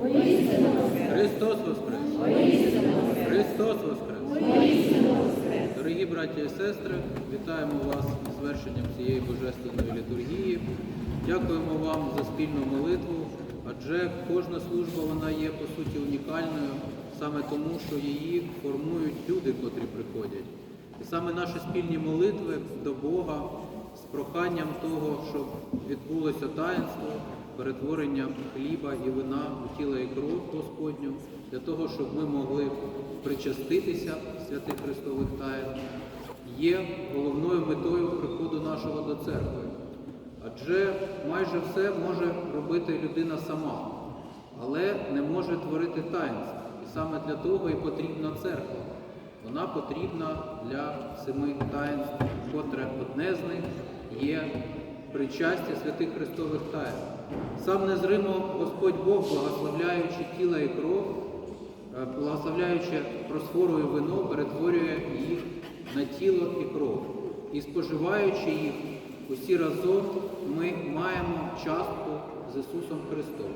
Христос Воскрес! Христос Воскрес! Дорогі браті і сестри, вітаємо вас з вершенням цієї божественної літургії. Дякуємо вам за спільну молитву, адже кожна служба вона є по суті унікальною, саме тому, що її формують люди, котрі приходять. І саме наші спільні молитви до Бога проханням того, щоб відбулося таїнство, перетворення хліба і вина у тіло і кров Господню, для того, щоб ми могли причаститися святих Христових таїн, є головною метою приходу нашого до церкви. Адже майже все може робити людина сама, але не може творити таїнств. І саме для того і потрібна церква. Вона потрібна для семи таїнств, котре одне з них є причастя святих Христових таїн. Сам незримо Господь Бог, благословляючи тіло і кров, е, благословляючи просфору і вино, перетворює їх на тіло і кров. І споживаючи їх усі разом, ми маємо частку з Ісусом Христом.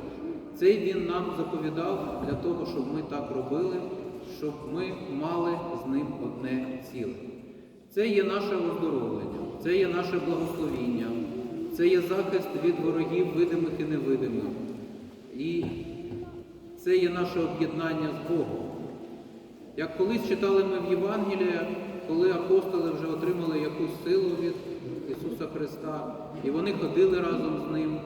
Цей Він нам заповідав для того, щоб ми так робили, щоб ми мали з ним одне ціле. Це є наше оздоровлення, це є наше благословіння, це є захист від ворогів видимих і невидимих. І це є наше об'єднання з Богом. Як колись читали ми в Євангелії, коли апостоли вже отримали якусь силу від Ісуса Христа, і вони ходили разом з Ним,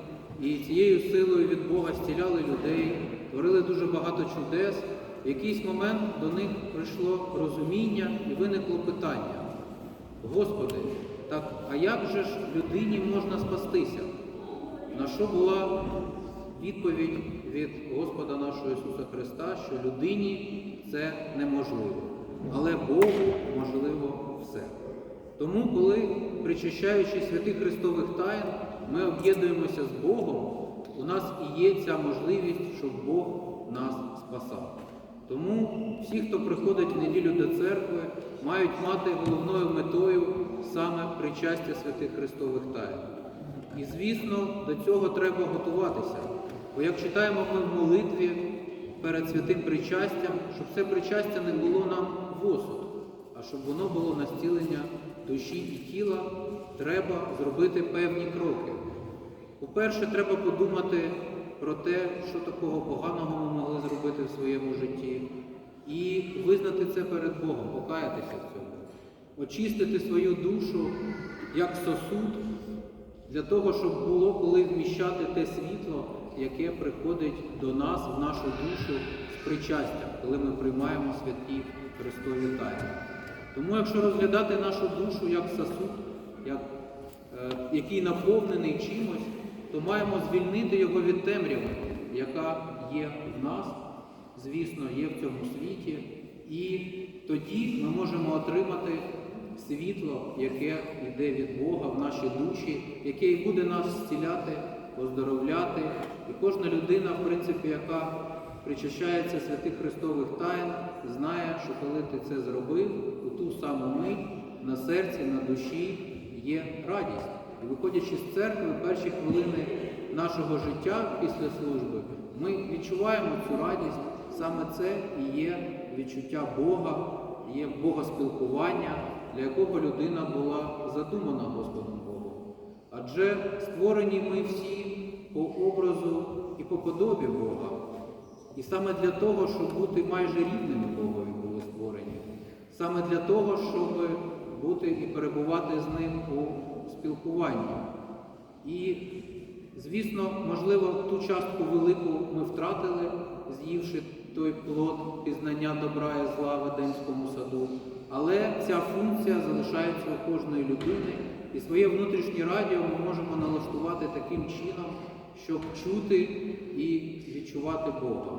і цією силою від Бога стіляли людей, творили дуже багато чудес. В якийсь момент до них прийшло розуміння і виникло питання. Господи, так а як же ж людині можна спастися? На що була відповідь від Господа нашого Ісуса Христа, що людині це неможливо, але Богу можливо все. Тому, коли, причащаючи святих Христових тайн, ми об'єднуємося з Богом, у нас і є ця можливість, щоб Бог нас спасав. Тому всі, хто приходить в неділю до церкви, мають мати головною метою саме причастя святих Христових тайн. І, звісно, до цього треба готуватися. Бо як читаємо ми в молитві перед святим причастям, щоб це причастя не було нам в осуд, а щоб воно було на зцілення душі і тіла, треба зробити певні кроки. По-перше, треба подумати про те, що такого поганого ми могли зробити в своєму житті, і визнати це перед Богом, покаятися в цьому, очистити свою душу як сосуд для того, щоб було коли вміщати те світло, яке приходить до нас в нашу душу з причастям, коли ми приймаємо святі Христові тайни. Тому, якщо розглядати нашу душу як сосуд, як, е, який наповнений чимось, то маємо звільнити його від темряви, яка є в нас, звісно, є в цьому світі, і тоді ми можемо отримати світло, яке йде від Бога в наші душі, яке і буде нас зціляти, оздоровляти. І кожна людина, в принципі, яка причащається святих Христових тайн, знає, що коли ти це зробив, у ту саму мить на серці, на душі є радість. І виходячи з церкви, перші хвилини нашого життя після служби, ми відчуваємо цю радість. Саме це і є відчуття Бога, є богоспілкування, для якого людина була задумана Господом Богом. Адже створені ми всі по образу і по подобі Бога. І саме для того, щоб бути майже рівними Богові були створені. Саме для того, щоб бути і перебувати з ним у спілкуванні. І, звісно, можливо, ту частку велику ми втратили, з'ївши той плод пізнання добра і зла в Едемському саду. Але ця функція залишається у кожної людини, і своє внутрішнє радіо ми можемо налаштувати таким чином, щоб чути і відчувати Бога.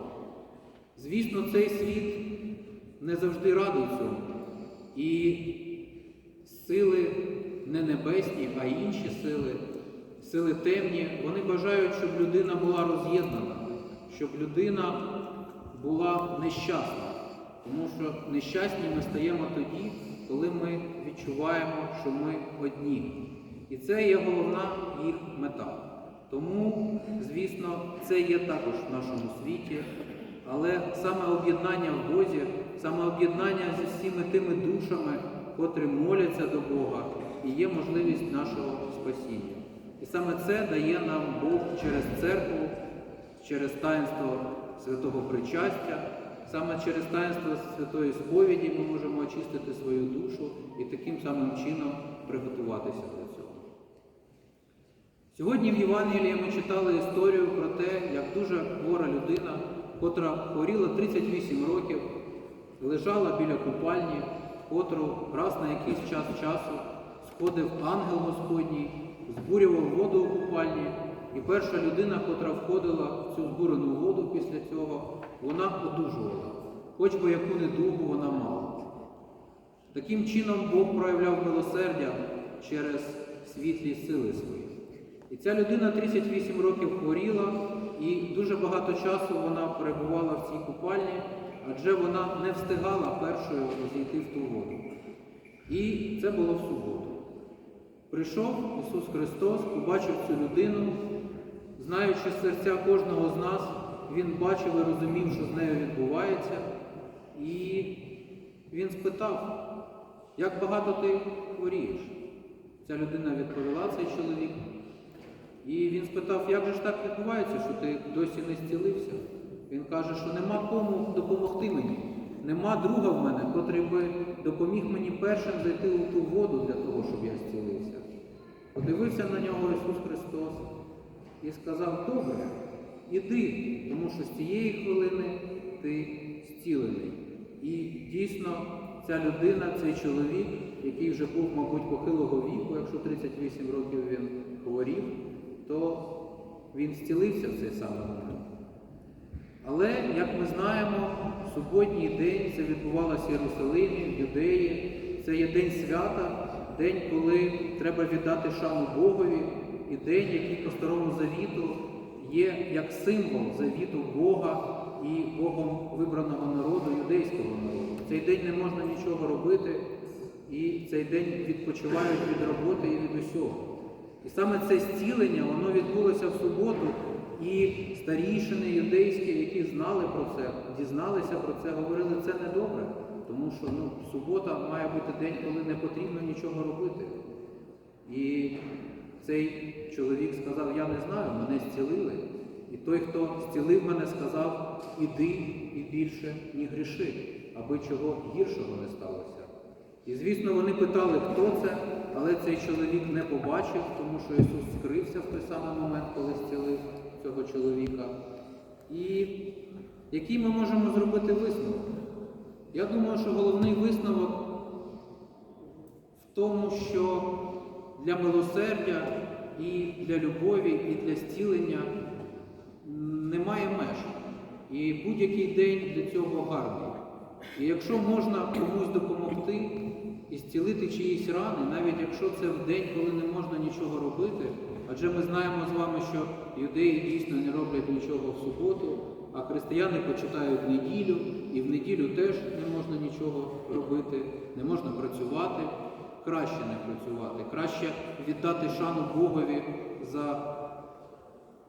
Звісно, цей світ не завжди радий цьому. І сили не небесні, а інші сили, сили темні, вони бажають, щоб людина була роз'єднана, щоб людина була нещасна. Тому що нещасні ми стаємо тоді, коли ми відчуваємо, що ми одні. І це є головна їх мета. Тому, звісно, це є також в нашому світі, але саме об'єднання в Бозі, саме об'єднання зі всіми тими душами, котрі моляться до Бога, і є можливість нашого спасіння. І саме це дає нам Бог через церкву, через таїнство святого причастя, саме через таїнство святої сповіді ми можемо очистити свою душу і таким самим чином приготуватися до цього. Сьогодні в Євангелії ми читали історію про те, як дуже хвора людина, котра хворіла 38 років, лежала біля купальні, котру раз на якийсь час часу сходив ангел Господній, збурював воду у купальні, і перша людина, котра входила в цю збурену воду після цього, вона одужувала, хоч би яку недугу вона мала. Таким чином Бог проявляв милосердя через світлі сили свої. І ця людина 38 років хворіла, і дуже багато часу вона перебувала в цій купальні, адже вона не встигала першою зійти в ту воду. І це було в суботу. Прийшов Ісус Христос, побачив цю людину, знаючи серця кожного з нас, Він бачив і розумів, що з нею відбувається, і Він спитав, як багато ти хворієш? Ця людина відповіла, цей чоловік. І він спитав, як же ж так відбувається, що ти досі не зцілився? Він каже, що нема кому допомогти мені. Нема друга в мене, котрий би допоміг мені першим зайти у ту воду для того, щоб я зцілився. Подивився на нього Ісус Христос і сказав, добре, іди, тому що з цієї хвилини ти зцілений. І дійсно ця людина, цей чоловік, який вже був, мабуть, похилого віку, якщо 38 років він хворів, то він зцілився в цей самий момент. Але, як ми знаємо, суботній день це відбувалося в Єрусалимі, в Юдеї. Це є день свята, день, коли треба віддати шану Богові, і день, який по старому завіту є як символ завіту Бога і Богом вибраного народу, юдейського народу. В цей день не можна нічого робити, і в цей день відпочивають від роботи і від усього. І саме це зцілення, воно відбулося в суботу, і старішини юдейські, які знали про це, дізналися про це, говорили, це не добре, тому що ну, субота має бути день, коли не потрібно нічого робити. І цей чоловік сказав, я не знаю, мене зцілили. І той, хто зцілив мене, сказав, іди і більше не гріши, аби чого гіршого не сталося. І звісно, вони питали, хто це, але цей чоловік не побачив, тому що Ісус скрився в той самий момент, коли зцілив цього чоловіка. І який ми можемо зробити висновок? Я думаю, що головний висновок в тому, що для милосердя і для любові, і для зцілення немає меж. І будь-який день для цього гарний. І якщо можна комусь допомогти і зцілити чиїсь рани, навіть якщо це в день, коли не можна нічого робити, адже ми знаємо з вами, що юдеї дійсно не роблять нічого в суботу, а християни почитають неділю, і в неділю теж не можна нічого робити, не можна працювати, краще не працювати, краще віддати шану Богові за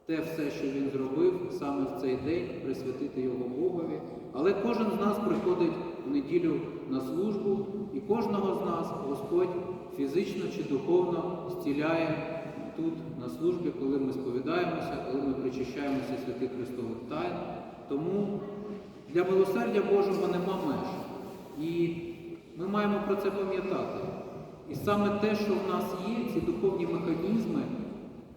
те все, що він зробив саме в цей день, присвятити його Богові. Але кожен з нас приходить в неділю на службу, і кожного з нас Господь фізично чи духовно зціляє тут на службі, коли ми сповідаємося, коли ми причащаємося святих Христових тайн. Тому для милосердя Божого нема меж. І ми маємо про це пам'ятати. І саме те, що в нас є, ці духовні механізми,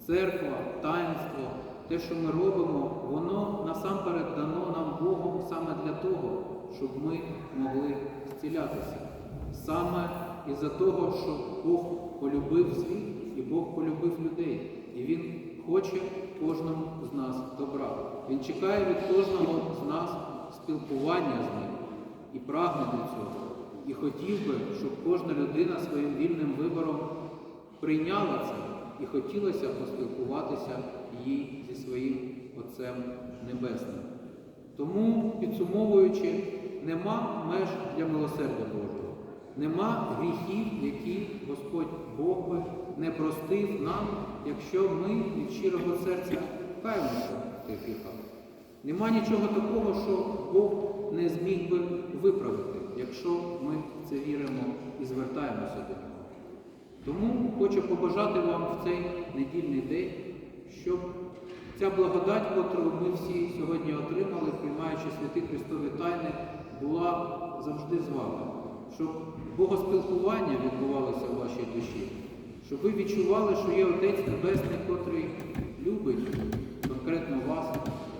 церква, таїнство, те, що ми робимо, воно насамперед дано нам Богом саме для того, щоб ми могли зцілятися. Саме із-за того, що Бог полюбив світ і Бог полюбив людей. І Він хоче кожному з нас добра. Він чекає від кожного з нас спілкування з ним і прагне до цього. І хотів би, щоб кожна людина своїм вільним вибором прийняла це і хотілося поспілкуватися їй зі своїм Отцем Небесним. Тому, підсумовуючи, нема меж для милосердя Божого, нема гріхів, які Господь Бог би не простив нам, якщо ми від щирого серця каємося в тих гріхах. Нема нічого такого, що Бог не зміг би виправити, якщо ми в це віримо і звертаємося до нього. Тому хочу побажати вам в цей недільний день, щоб ця благодать, яку ми всі сьогодні отримали, приймаючи святі Христові тайни, була завжди з вами, щоб богоспілкування відбувалося в вашій душі, щоб ви відчували, що є Отець Небесний, котрий любить конкретно вас,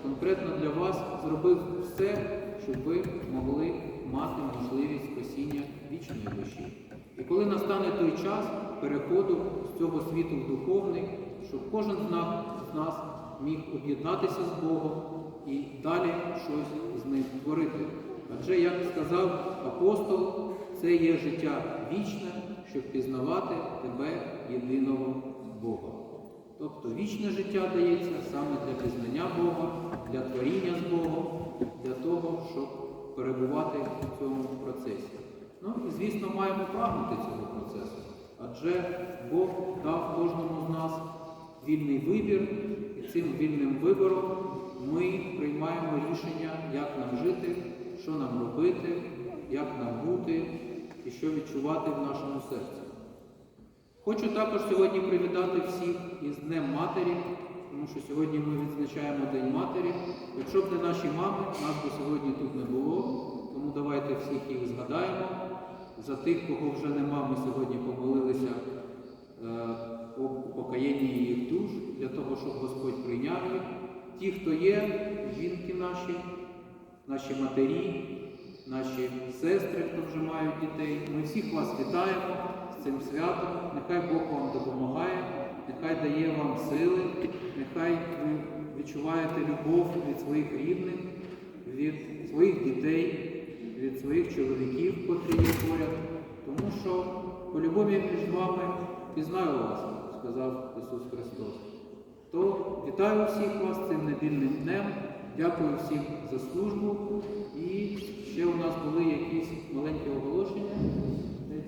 конкретно для вас зробив все, щоб ви могли мати можливість спасіння вічної душі. І коли настане той час переходу з цього світу в духовний, щоб кожен з нас, міг об'єднатися з Богом і далі щось з ним творити. Адже, як сказав апостол, це є життя вічне, щоб пізнавати тебе єдиного Бога. Тобто вічне життя дається саме для пізнання Бога, для творіння з Богом, для того, щоб перебувати в цьому процесі. Ну і, звісно, маємо прагнути цього процесу. Адже Бог дав кожному з нас вільний вибір, і цим вільним вибором ми приймаємо рішення, як нам жити, що нам робити, як нам бути і що відчувати в нашому серці. Хочу також сьогодні привітати всіх із Днем Матері, тому що сьогодні ми відзначаємо День Матері. Якщо б не наші мами, нас би сьогодні тут не було, тому давайте всіх їх згадаємо. За тих, кого вже нема, ми сьогодні помолилися е, о покаянні їх душ, для того, щоб Господь прийняв їх. Ті, хто є, жінки наші, наші матері, наші сестри, хто вже мають дітей. Ми всіх вас вітаємо з цим святом. Нехай Бог вам допомагає, нехай дає вам сили, нехай ви відчуваєте любов від своїх рідних, від своїх дітей, від своїх чоловіків, котрі є поряд. Тому що по любові між вами пізнаю вас, сказав Ісус Христос. То вітаю всіх вас цим недільним днем. Дякую всім за службу. І ще у нас були якісь маленькі оголошення.